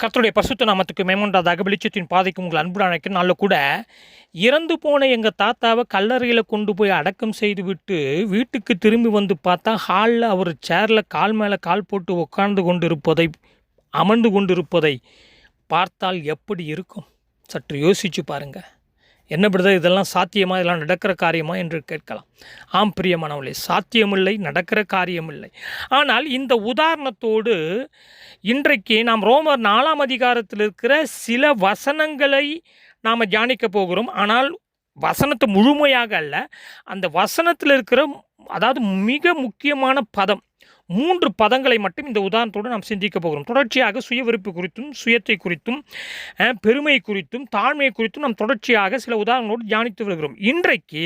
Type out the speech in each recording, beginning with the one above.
கர்த்தருடைய பசுத்த நாமத்துக்கு மேம்படாதாக வெளிச்சத்தின் பாதைக்கு உங்கள் அன்பு நாளில் கூட இறந்து போன எங்கள் தாத்தாவை கல்லறையில் கொண்டு போய் அடக்கம் செய்து விட்டு வீட்டுக்கு திரும்பி வந்து பார்த்தா ஹாலில் அவர் சேரில் கால் மேலே கால் போட்டு உட்கார்ந்து கொண்டு இருப்பதை அமர்ந்து கொண்டு இருப்பதை பார்த்தால் எப்படி இருக்கும்? சற்று யோசித்து பாருங்கள் என்ன பிரதர் இதெல்லாம் சாத்தியமா? இதெல்லாம் நடக்கிற காரியமா? என்று கேட்கலாம். ஆம் பிரியமானவர்களே சாத்தியமில்லை நடக்கிற காரியமில்லை. ஆனால் இந்த உதாரணத்தோடு இன்றைக்கு நாம் ரோமர் நாலாம் அதிகாரத்தில் இருக்கிற சில வசனங்களை நாம் தியானிக்க போகிறோம். ஆனால் வசனத்தை முழுமையாக அல்ல. அந்த வசனத்தில் இருக்கிற அதாவது மிக முக்கியமான பதம் மூன்று பதங்களை மட்டும் இந்த உதாரணத்தோடு நாம் சிந்திக்க போகிறோம். தொடர்ச்சியாக சுய விருப்பு குறித்தும் சுயத்தை குறித்தும் பெருமை குறித்தும் தாழ்மையை குறித்தும் நாம் தொடர்ச்சியாக சில உதாரணங்களோடு தியானித்து வருகிறோம். இன்றைக்கு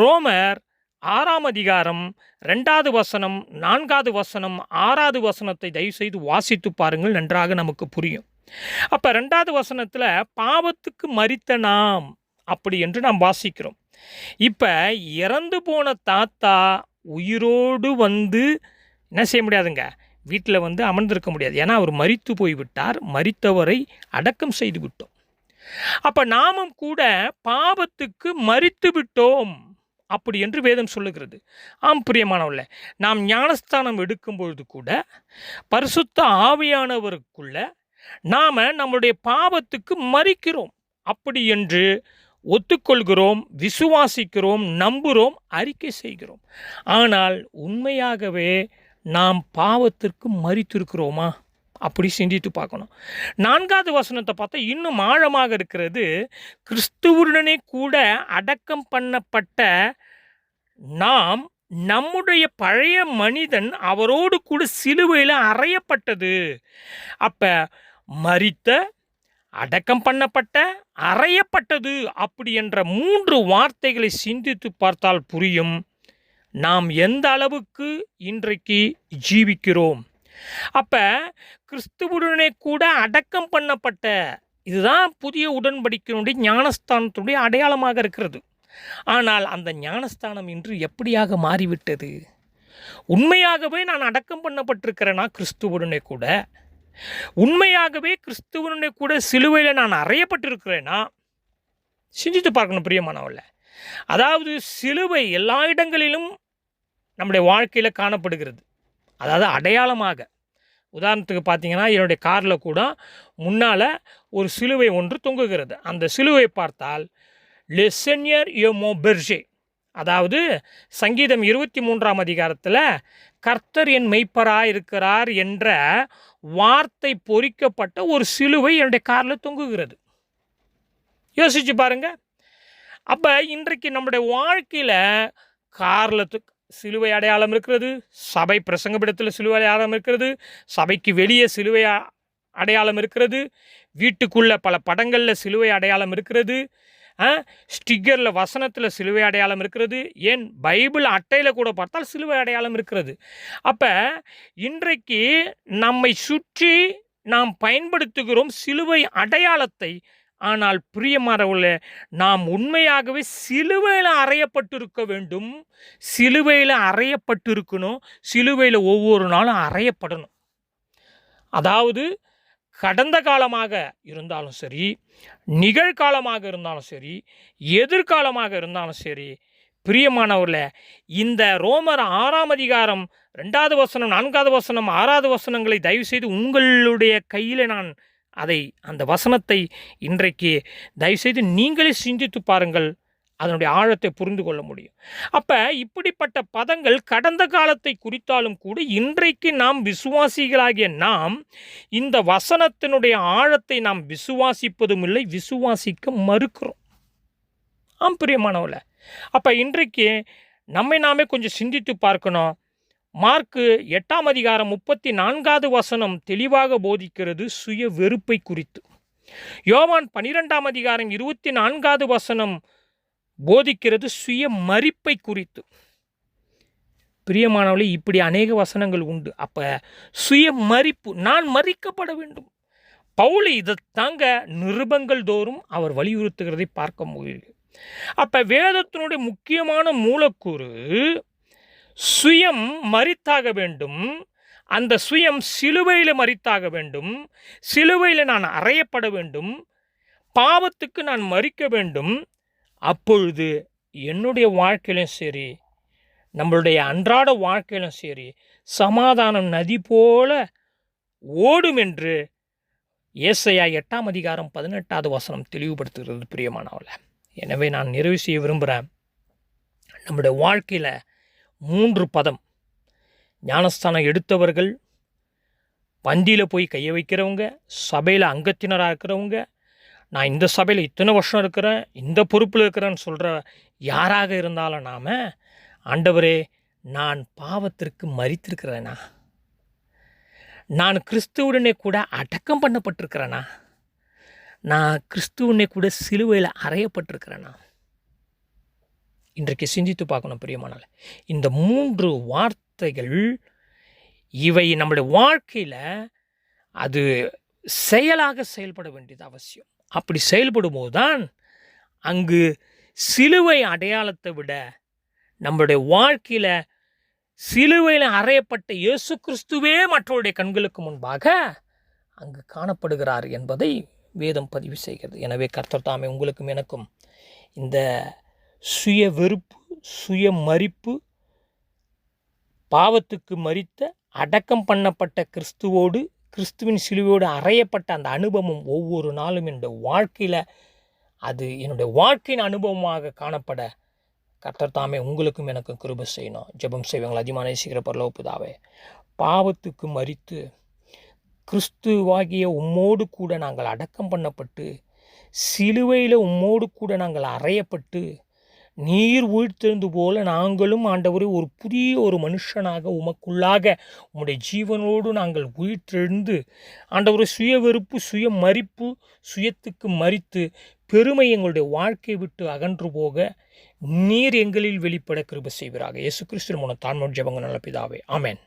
ரோமர் ஆறாம் அதிகாரம் ரெண்டாவது வசனம் நான்காவது வசனம் ஆறாவது வசனத்தை தயவுசெய்து வாசித்து பாருங்கள் நன்றாக நமக்கு புரியும். அப்போ ரெண்டாவது வசனத்தில் பாவத்துக்கு மறித்த நாம் அப்படி என்று நாம் வாசிக்கிறோம். இப்போ இறந்து போன தாத்தா உயிரோடு வந்து என்ன செய்ய முடியாதுங்க? வீட்டில் வந்து அமர்ந்திருக்க முடியாது. ஏன்னா அவர் மறித்து போய்விட்டார். மறித்தவரை அடக்கம் செய்து விட்டோம். அப்போ நாமும் கூட பாவத்துக்கு மறித்து விட்டோம் அப்படி என்று வேதம் சொல்லுகிறது. ஆம் பிரியமானவர்களே நாம் ஞானஸ்தானம் எடுக்கும் பொழுது கூட பரிசுத்த ஆவியானவருக்குள்ள நாம் நம்முடைய பாவத்துக்கு மறிக்கிறோம் அப்படி என்று ஒத்துக்கொள்கிறோம் விசுவாசிக்கிறோம் நம்புகிறோம் அறிக்கை செய்கிறோம். ஆனால் உண்மையாகவே நாம் பாவத்திற்கு மறித்திருக்கிறோமா? அப்படி சிந்தித்து பார்க்கணும். நான்காவது வசனத்தை பார்த்தா இன்னும் ஆழமாக இருக்கிறது. கிறிஸ்துவுடனே கூட அடக்கம் பண்ணப்பட்ட நாம் நம்முடைய பழைய மனிதன் அவரோடு கூட சிலுவையில் அறையப்பட்டது. அப்போ மரித்த அடக்கம் பண்ணப்பட்ட அறையப்பட்டது அப்படி என்ற மூன்று வார்த்தைகளை சிந்தித்து பார்த்தால் புரியும். நாம் எந்த அளவுக்கு இன்றைக்கு ஜீவிக்கிறோம்? அப்போ கிறிஸ்துவுடனே கூட அடக்கம் பண்ணப்பட்ட இதுதான் புதிய உடன்படிக்கையினுடைய ஞானஸ்தானத்துடைய அடையாளமாக இருக்கிறது. ஆனால் அந்த ஞானஸ்தானம் இன்று எப்படியாக மாறிவிட்டது? உண்மையாகவே நான் அடக்கம் பண்ணப்பட்டிருக்கிறேனா கிறிஸ்துவுடனே கூட? உண்மையாகவே கிறிஸ்துவனுடைய கூட சிலுவையில் நான் அறையப்பட்டிருக்கிறேனா? சிந்தித்து பார்க்கணும் பிரியமானவல்ல அதாவது சிலுவை எல்லா இடங்களிலும் நம்முடைய வாழ்க்கையில் காணப்படுகிறது. அதாவது அடையாளமாக. உதாரணத்துக்கு பார்த்தீங்கன்னா என்னுடைய காரில் கூட முன்னால் ஒரு சிலுவை ஒன்று தொங்குகிறது. அந்த சிலுவை பார்த்தால் லெசன்யர் எமோ பெர்ஜே அதாவது சங்கீதம் இருபத்தி மூன்றாம் அதிகாரத்தில் கர்த்தர் என் மெய்ப்பராக இருக்கிறார் என்ற வார்த்தை பொறிக்கப்பட்ட ஒரு சிலுவை என்னுடைய காரில் தொங்குகிறது. யோசிச்சு பாருங்க. அப்போ இன்றைக்கு நம்முடைய வாழ்க்கையில் காரில் சிலுவை அடையாளம் இருக்கிறது. சபை பிரசங்கப்பிடத்தில் சிலுவை அடையாளம் இருக்கிறது. சபைக்கு வெளியே சிலுவை அடையாளம் இருக்கிறது. வீட்டுக்குள்ள பல படங்களில் சிலுவை அடையாளம் இருக்கிறது. ஸ்டிக்கரில் வசனத்தில் சிலுவை அடையாளம் இருக்கிறது. ஏன்? பைபிள் அட்டையில் கூட பார்த்தால் சிலுவை அடையாளம் இருக்கிறது. அப்போ இன்றைக்கு நம்மை சுற்றி நாம் பயன்படுத்துகிறோம் சிலுவை அடையாளத்தை ஆனால் பிரியமானவர்களே நாம் உண்மையாகவே சிலுவையில் அறையப்பட்டிருக்க வேண்டும். சிலுவையில் அறையப்பட்டிருக்கணும். சிலுவையில் ஒவ்வொரு நாளும் அறையப்படணும். அதாவது கடந்த காலமாக இருந்தாலும் சரி நிகழ்காலமாக இருந்தாலும் சரி எதிர்காலமாக இருந்தாலும் சரி பிரியமானவரில் இந்த ரோமர் ஆறாம் அதிகாரம் ரெண்டாவது வசனம் நான்காவது வசனம் ஆறாவது வசனங்களை தயவுசெய்து உங்களுடைய கையில் நான் அதை அந்த வசனத்தை இன்றைக்கு தயவுசெய்து நீங்களே சிந்தித்து பாருங்கள். அதனுடைய ஆழத்தை புரிந்து கொள்ள முடியும். அப்போ இப்படிப்பட்ட பதங்கள் கடந்த காலத்தை குறித்தாலும் கூட இன்றைக்கு நாம் விசுவாசிகளாகிய நாம் இந்த வசனத்தினுடைய ஆழத்தை நாம் விசுவாசிப்பதும் இல்லை விசுவாசிக்க மறுக்கிறோம். ஆம் பிரியமானவள அப்போ இன்றைக்கு நம்மை நாமே கொஞ்சம் சிந்தித்து பார்க்கணும். மார்க்கு எட்டாம் அதிகாரம் முப்பத்தி நான்காவது வசனம் தெளிவாக போதிக்கிறது சுய வெறுப்பை குறித்து. யோவான் பனிரெண்டாம் அதிகாரம் இருபத்தி நான்காவது வசனம் போதிக்கிறது சுய மறிப்பை குறித்து. பிரியமானவளே இப்படி அநேக வசனங்கள் உண்டு. அப்போ சுய மறிப்பு நான் மறிக்கப்பட வேண்டும். பவுல் இதை தாங்க நிருபங்கள் தோறும் அவர் வலியுறுத்துகிறதை பார்க்க முடியுது. அப்போ வேதத்தினுடைய முக்கியமான மூலக்கூறு சுயம் மறித்தாக வேண்டும். அந்த சுயம் சிலுவையில் மறித்தாக வேண்டும். சிலுவையில் நான் அறையப்பட வேண்டும். பாவத்துக்கு நான் மறிக்க வேண்டும். அப்பொழுது என்னுடைய வாழ்க்கையிலும் சரி நம்மளுடைய அன்றாட வாழ்க்கையிலும் சரி சமாதானம் நதி போல ஓடும் என்று ஏசையா எட்டாம் அதிகாரம் பதினெட்டாவது வசனம் தெளிவுபடுத்துகிறது பிரியமானவளை எனவே நான் நிறைவு செய்ய விரும்புகிறேன். நம்முடைய வாழ்க்கையில் மூன்று பதம். ஞானஸ்தானம் எடுத்தவர்கள் வந்தியில் போய் கையை வைக்கிறவங்க சபையில் அங்கத்தினராக இருக்கிறவங்க நான் இந்த சபையில் இத்தனை வருஷம் இருக்கிறேன் இந்த பொறுப்பில் இருக்கிறேன்னு சொல்கிற யாராக இருந்தாலும் நாம் ஆண்டவரே நான் பாவத்திற்கு மறித்திருக்கிறேனா? நான் கிறிஸ்துவுடனே கூட அடக்கம் பண்ணப்பட்டிருக்கிறேனா? நான் கிறிஸ்துவனே கூட சிலுவையில் அறையப்பட்டிருக்கிறேனா? இன்றைக்கு சிந்தித்து பார்க்கணும் பிரியமானால் இந்த மூன்று வார்த்தைகள் இவை நம்முடைய வாழ்க்கையில் அது செயலாக செயல்பட வேண்டியது அவசியம். அப்படி செயல்படும் தான் அங்கு சிலுவை அடையாளத்தை விட நம்முடைய வாழ்க்கையில் சிலுவையில் அறையப்பட்ட இயேசு கிறிஸ்துவே மற்றவருடைய கண்களுக்கு முன்பாக அங்கு காணப்படுகிறார் என்பதை வேதம் பதிவு செய்கிறது. எனவே கர்த்தர் தாமே உங்களுக்கும் எனக்கும் இந்த சுய வெறுப்பு சுய மறிப்பு பாவத்துக்கு மறித்த அடக்கம் பண்ணப்பட்ட கிறிஸ்துவோடு கிறிஸ்துவின் சிலுவையோடு அறையப்பட்ட அந்த அனுபவம் ஒவ்வொரு நாளும் என்னுடைய வாழ்க்கையில் அது என்னுடைய வாழ்க்கையின் அனுபவமாக காணப்பட கர்த்தர் தாமே உங்களுக்கும் எனக்கும் கிருபை செய்யணும். ஜெபம் செய்வாங்கள்? அதிகமான சீக்கிர பரலோப்புதாவே பாவத்துக்கு மறித்து கிறிஸ்துவாகிய உம்மோடு கூட நாங்கள் அடக்கம் பண்ணப்பட்டு சிலுவையில் உம்மோடு கூட நாங்கள் அறையப்பட்டு நீர் உயிர்த்தெழுந்து போல நாங்களும் ஆண்டவரே ஒரு புதிய ஒரு மனுஷனாக உமக்குள்ளாக உம்முடைய ஜீவனோடு நாங்கள் உயிர்த்தெழுந்து ஆண்டவரை சுய வெறுப்பு சுய மறிப்பு சுயத்துக்கு மறித்து பெருமை எங்களுடைய வாழ்க்கை விட்டு அகன்று போக நீர் எங்களில் வெளிப்பட கிருப செய்வீராக. இயேசு கிறிஸ்து மூலம் தான்மோன் ஜபங்க நல்ல பிதாவே. ஆமேன்.